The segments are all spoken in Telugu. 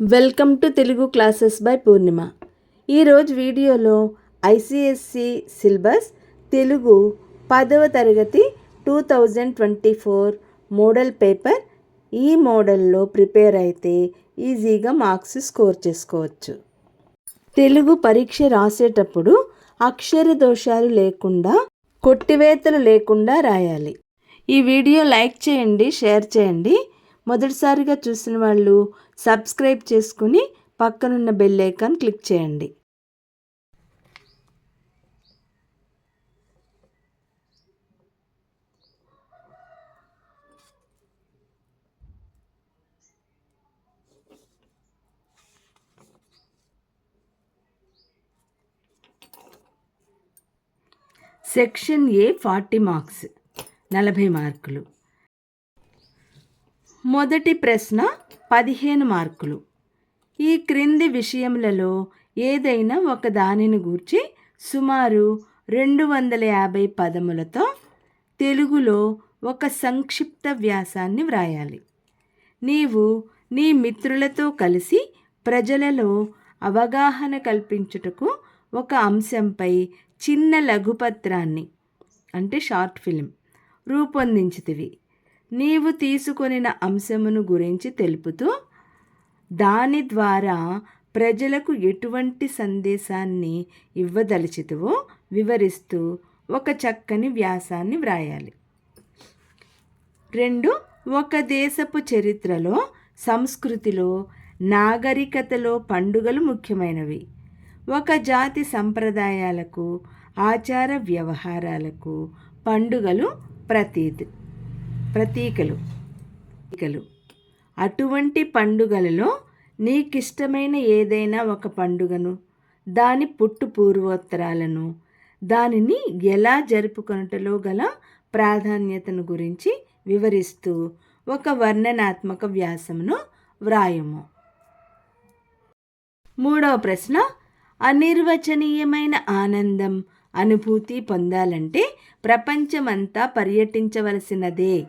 Welcome to Telugu classes by Purnima. ఈరోజు వీడియోలో ఐసిఎస్సి సిలబస్ తెలుగు పదవ తరగతి two thousand twenty four model paper ఈ మోడల్లో ప్రిపేర్ అయితే ఈజీగా మార్క్స్ స్కోర్ చేసుకోవచ్చు. తెలుగు పరీక్ష రాసేటప్పుడు అక్షర దోషాలు లేకుండా కొట్టివేతలు లేకుండా రాయాలి. ఈ వీడియో లైక్ చేయండి షేర్ చేయండి. మొదటిసారిగా చూసిన వాళ్ళు సబ్స్క్రైబ్ చేసుకుని పక్కనున్న బెల్ ఐకాన్ క్లిక్ చేయండి. సెక్షన్ ఏ ఫార్టీ మార్క్స్ నలభై మార్కులు. మొదటి ప్రశ్న పదిహేను మార్కులు. ఈ క్రింది విషయములలో ఏదైనా ఒక దానిని గూర్చి సుమారు రెండు వందల యాభై పదములతో తెలుగులో ఒక సంక్షిప్త వ్యాసాన్ని వ్రాయాలి. నీవు నీ మిత్రులతో కలిసి ప్రజలలో అవగాహన కల్పించుటకు ఒక అంశంపై చిన్న లఘుపత్రాన్ని అంటే షార్ట్ ఫిలిం రూపొందించితివి. నీవు తీసుకొనిన అంశమును గురించి తెలుపుతూ దాని ద్వారా ప్రజలకు ఎటువంటి సందేశాన్ని ఇవ్వదలిచితువో వివరిస్తూ ఒక చక్కని వ్యాసాన్ని వ్రాయాలి. రెండు ఒక దేశపు చరిత్రలో సంస్కృతిలో నాగరికతలో పండుగలు ముఖ్యమైనవి. ఒక జాతి సంప్రదాయాలకు ఆచార వ్యవహారాలకు పండుగలు ప్రతీతి. ప్రతీకలు. ప్రతీకలు. అటువంటి పండుగలలో నీకిష్టమైన ఏదైనా ఒక పండుగను దాని పుట్టు పూర్వోత్తరాలను దానిని ఎలా జరుపుకొనుటలో గల ప్రాధాన్యతను గురించి వివరిస్తూ ఒక వర్ణనాత్మక వ్యాసమును వ్రాయము. మూడవ ప్రశ్న అనిర్వచనీయమైన ఆనందం అనుభూతి పొందాలంటే ప్రపంచమంతా పర్యటించవలసినదే.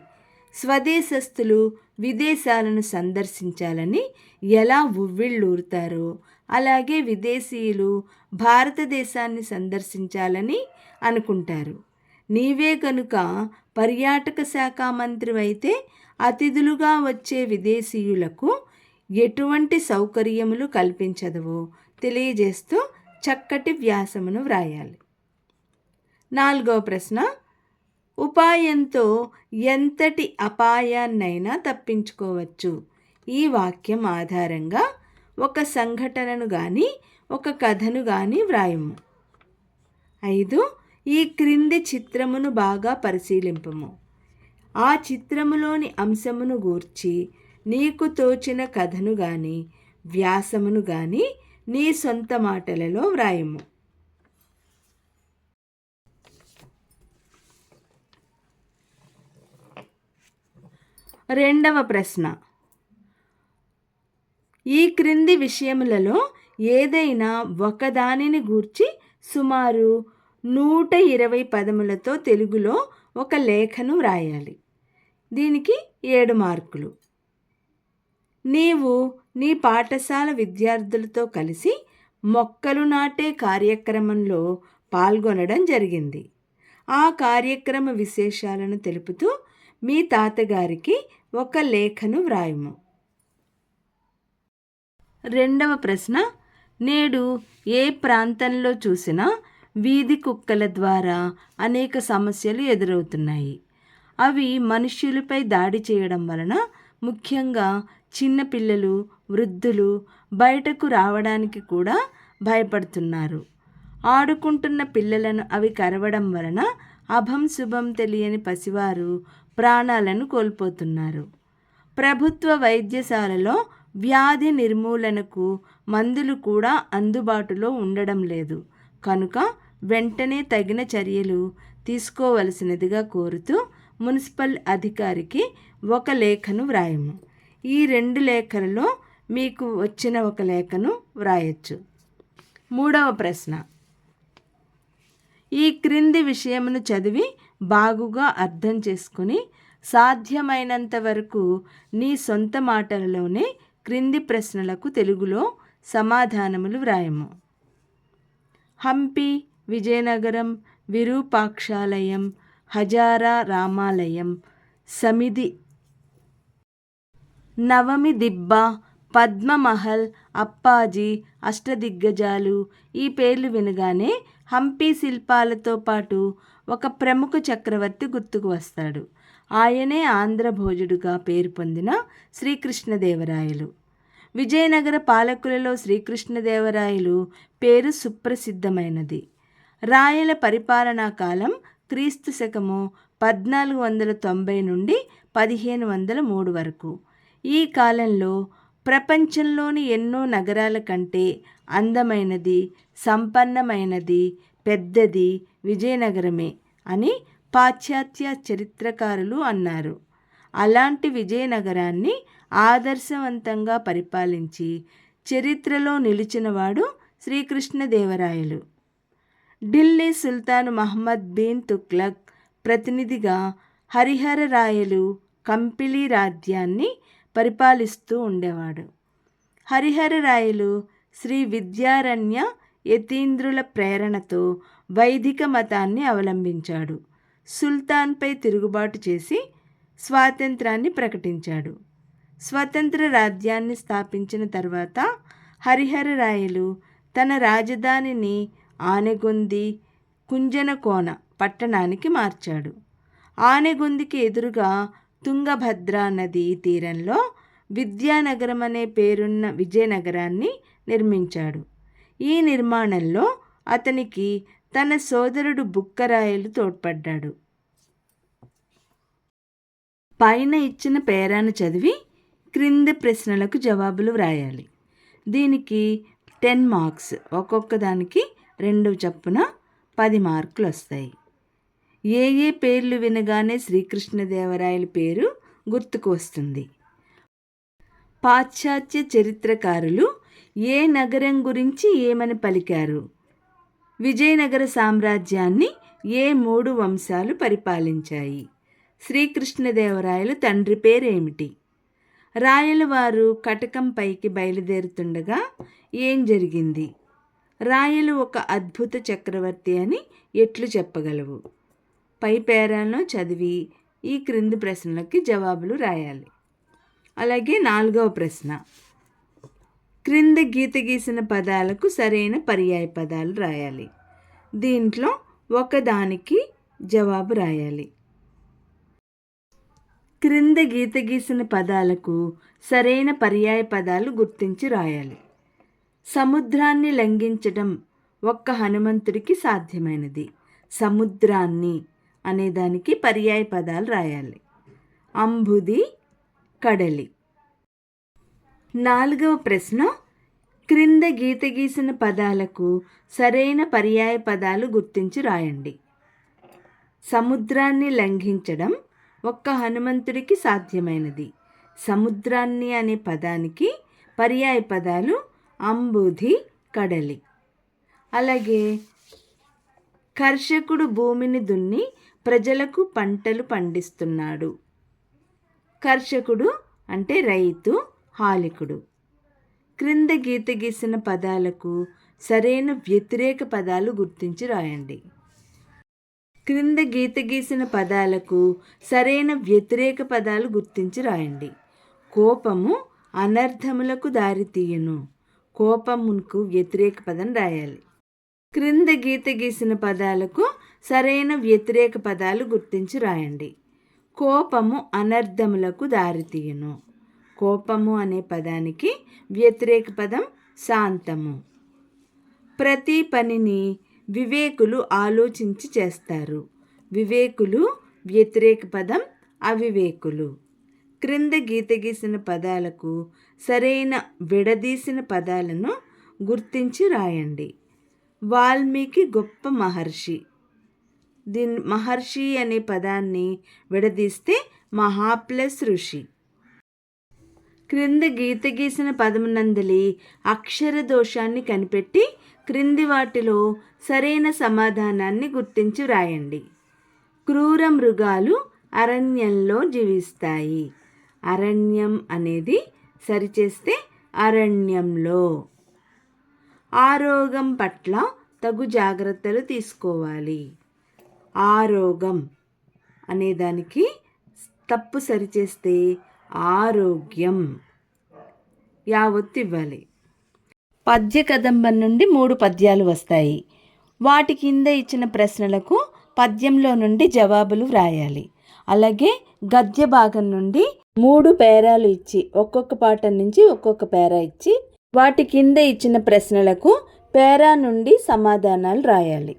స్వదేశస్థులు విదేశాలను సందర్శించాలని ఎలా ఉవ్విళ్ళూరుతారో అలాగే విదేశీయులు భారతదేశాన్ని సందర్శించాలని అనుకుంటారు. నీవే కనుక పర్యాటక శాఖ మంత్రివైతే అతిథులుగా వచ్చే విదేశీయులకు ఎటువంటి సౌకర్యములు కల్పించదవో తెలియజేస్తూ చక్కటి వ్యాసమును వ్రాయాలి. నాలుగవ ప్రశ్న ఉపాయంతో ఎంతటి అపాయాన్నైనా తప్పించుకోవచ్చు. ఈ వాక్యం ఆధారంగా ఒక సంఘటనను కానీ ఒక కథను కానీ వ్రాయము. ఐదు ఈ క్రింది చిత్రమును బాగా పరిశీలింపము. ఆ చిత్రములోని అంశమును గూర్చి నీకు తోచిన కథను కానీ వ్యాసమును కానీ నీ సొంత మాటలలో వ్రాయము. రెండవ ప్రశ్న. ఈ క్రింది విషయములలో ఏదైనా ఒకదానిని గూర్చి సుమారు నూట ఇరవై పదములతో తెలుగులో ఒక లేఖను వ్రాయాలి. దీనికి ఏడు మార్కులు. నీవు నీ పాఠశాల విద్యార్థులతో కలిసి మొక్కలు నాటే కార్యక్రమంలో పాల్గొనడం జరిగింది. ఆ కార్యక్రమ విశేషాలను తెలుపుతూ మీ తాతగారికి ఒక లేఖను వ్రాయము. రెండవ ప్రశ్న నేడు ఏ ప్రాంతంలో చూసినా వీధి కుక్కల ద్వారా అనేక సమస్యలు ఎదురవుతున్నాయి. అవి మనుష్యులపై దాడి చేయడం వలన ముఖ్యంగా చిన్నపిల్లలు వృద్ధులు బయటకు రావడానికి కూడా భయపడుతున్నారు. ఆడుకుంటున్న పిల్లలను అవి కరవడం వలన అభం శుభం తెలియని పసివారు ప్రాణాలను కోల్పోతున్నారు. ప్రభుత్వ వైద్యశాలలో వ్యాధి నిర్మూలనకు మందులు కూడా అందుబాటులో ఉండడం లేదు. కనుక వెంటనే తగిన చర్యలు తీసుకోవలసినదిగా కోరుతూ మున్సిపల్ అధికారికి ఒక లేఖను వ్రాయము. ఈ రెండు లేఖలలో మీకు వచ్చిన ఒక లేఖను వ్రాయచ్చు. మూడవ ప్రశ్న. ఈ క్రింది విషయమును చదివి బాగుగా అర్థం చేసుకుని సాధ్యమైనంత వరకు నీ సొంత మాటలలోనే క్రింది ప్రశ్నలకు తెలుగులో సమాధానములు వ్రాయము. హంపి విజయనగరం విరూపాక్షాలయం హజారా రామాలయం సమిది నవమి దిబ్బ పద్మమహల్ అప్పాజీ అష్టదిగ్గజాలు ఈ పేర్లు వినగానే హంపి శిల్పాలతో పాటు ఒక ప్రముఖ చక్రవర్తి గుర్తుకు వస్తాడు. ఆయనే ఆంధ్రభోజుడుగా పేరు పొందిన శ్రీకృష్ణదేవరాయలు. విజయనగర పాలకులలో శ్రీకృష్ణదేవరాయలు పేరు సుప్రసిద్ధమైనది. రాయల పరిపాలనా కాలం క్రీస్తు శకము పద్నాలుగు వందల తొంభై నుండి పదిహేను వందల మూడు వరకు. ఈ కాలంలో ప్రపంచంలోని ఎన్నో నగరాల కంటే అందమైనది సంపన్నమైనది పెద్దది విజయనగరమే అని పాశ్చాత్య చరిత్రకారులు అన్నారు. అలాంటి విజయనగరాన్ని ఆదర్శవంతంగా పరిపాలించి చరిత్రలో నిలిచినవాడు శ్రీకృష్ణదేవరాయలు. ఢిల్లీ సుల్తాన్ మహమ్మద్ బిన్ తుగ్లక్ ప్రతినిధిగా హరిహర రాయలు కంపిలి రాజ్యాన్ని పరిపాలిస్తూ ఉండేవాడు. హరిహర రాయలు శ్రీ విద్యారణ్య యతీంద్రుల ప్రేరణతో వైదిక మతాన్ని అవలంబించాడు. సుల్తాన్పై తిరుగుబాటు చేసి స్వాతంత్రాన్ని ప్రకటించాడు. స్వతంత్ర రాజ్యాన్ని స్థాపించిన తర్వాత హరిహరరాయలు తన రాజధానిని ఆనెగొంది కుంజనకోన పట్టణానికి మార్చాడు. ఆనెగొందికి ఎదురుగా తుంగభద్ర నదీ తీరంలో విద్యానగరం అనే పేరున్న విజయనగరాన్ని నిర్మించాడు. ఈ నిర్మాణంలో అతనికి తన సోదరుడు బుక్కరాయలు తోడ్పడ్డాడు. పైన ఇచ్చిన పేరాను చదివి క్రింది ప్రశ్నలకు జవాబులు వ్రాయాలి. దీనికి టెన్ మార్క్స్ ఒక్కొక్క దానికి రెండు చప్పున పది మార్కులు వస్తాయి. ఏ ఏ పేర్లు వినగానే శ్రీకృష్ణదేవరాయల పేరు గుర్తుకు వస్తుంది. పాశ్చాత్య చరిత్రకారులు ఏ నగరం గురించి ఏమని పలికారు? విజయనగర సామ్రాజ్యాన్ని ఏ మూడు వంశాలు పరిపాలించాయి? శ్రీకృష్ణదేవరాయలు తండ్రి పేరేమిటి? రాయలవారు కటకం పైకి బయలుదేరుతుండగా ఏం జరిగింది? రాయలు ఒక అద్భుత చక్రవర్తి అని ఎట్లు చెప్పగలవు? పై పేరాలను చదివి ఈ క్రింది ప్రశ్నలకి జవాబులు రాయాలి. అలాగే నాలుగవ ప్రశ్న. క్రింద గీత గీసిన పదాలకు సరైన పర్యాయ పదాలు రాయాలి. దీంట్లో ఒకదానికి జవాబు రాయాలి. క్రింద గీత గీసిన పదాలకు సరైన పర్యాయ పదాలు గుర్తించి రాయాలి. సముద్రాన్ని లంఘించడం ఒక్క హనుమంతుడికి సాధ్యమైనది. సముద్రాన్ని అనేదానికి పర్యాయ పదాలు రాయాలి. అంబుది కడలి. నాలుగవ ప్రశ్న. క్రింద గీత గీసిన పదాలకు సరైన పర్యాయ పదాలు గుర్తించి రాయండి. సముద్రాన్ని లంఘించడం ఒక్క హనుమంతుడికి సాధ్యమైనది. సముద్రాన్ని అనే పదానికి పర్యాయ పదాలు అంబుధి కడలి. అలాగే కర్షకుడు భూమిని దున్ని ప్రజలకు పంటలు పండిస్తున్నాడు. కర్షకుడు అంటే రైతు హాలికుడు. క్రింద గీత గీసిన పదాలకు సరైన వ్యతిరేక పదాలు గుర్తించి రాయండి. క్రింద గీత గీసిన పదాలకు సరైన వ్యతిరేక పదాలు గుర్తించి రాయండి. కోపము అనర్థములకు దారితీయను కోపమునకు వ్యతిరేక పదం రాయాలి. క్రింద గీత గీసిన పదాలకు సరైన వ్యతిరేక పదాలు గుర్తించి రాయండి. కోపము అనర్థములకు దారితీయను కోపము అనే పదానికి వ్యతిరేక పదం శాంతము. ప్రతి పనిని వివేకులు ఆలోచించి చేస్తారు. వివేకులు వ్యతిరేక పదం అవివేకులు. క్రింద గీత గీసిన పదాలకు సరైన విడదీసిన పదాలను గుర్తించి రాయండి. వాల్మీకి గొప్ప మహర్షి. దీని మహర్షి అనే పదాన్ని విడదీస్తే మహా ప్లస్ ఋషి. క్రింద గీత గీసిన పదమునందలి అక్షర దోషాన్ని కనిపెట్టి క్రింది వాటిలో సరైన సమాధానాన్ని గుర్తించి వ్రాయండి క్రూర మృగాలు అరణ్యంలో జీవిస్తాయి. అరణ్యం అనేది సరిచేస్తే అరణ్యంలో. ఆరోగ్యం పట్ల తగు జాగ్రత్తలు తీసుకోవాలి. ఆరోగ్యం అనేదానికి తప్పు సరిచేస్తే ఆరోగ్యం. యావత్తు ఇవ్వాలి పద్య కదంబం నుండి మూడు పద్యాలు వస్తాయి. వాటి కింద ఇచ్చిన ప్రశ్నలకు పద్యంలో నుండి జవాబులు వ్రాయాలి. అలాగే గద్య భాగం నుండి మూడు పేరాలు ఇచ్చి ఒక్కొక్క పాట నుంచి ఒక్కొక్క పేరా ఇచ్చి వాటి కింద ఇచ్చిన ప్రశ్నలకు పేరా నుండి సమాధానాలు రాయాలి.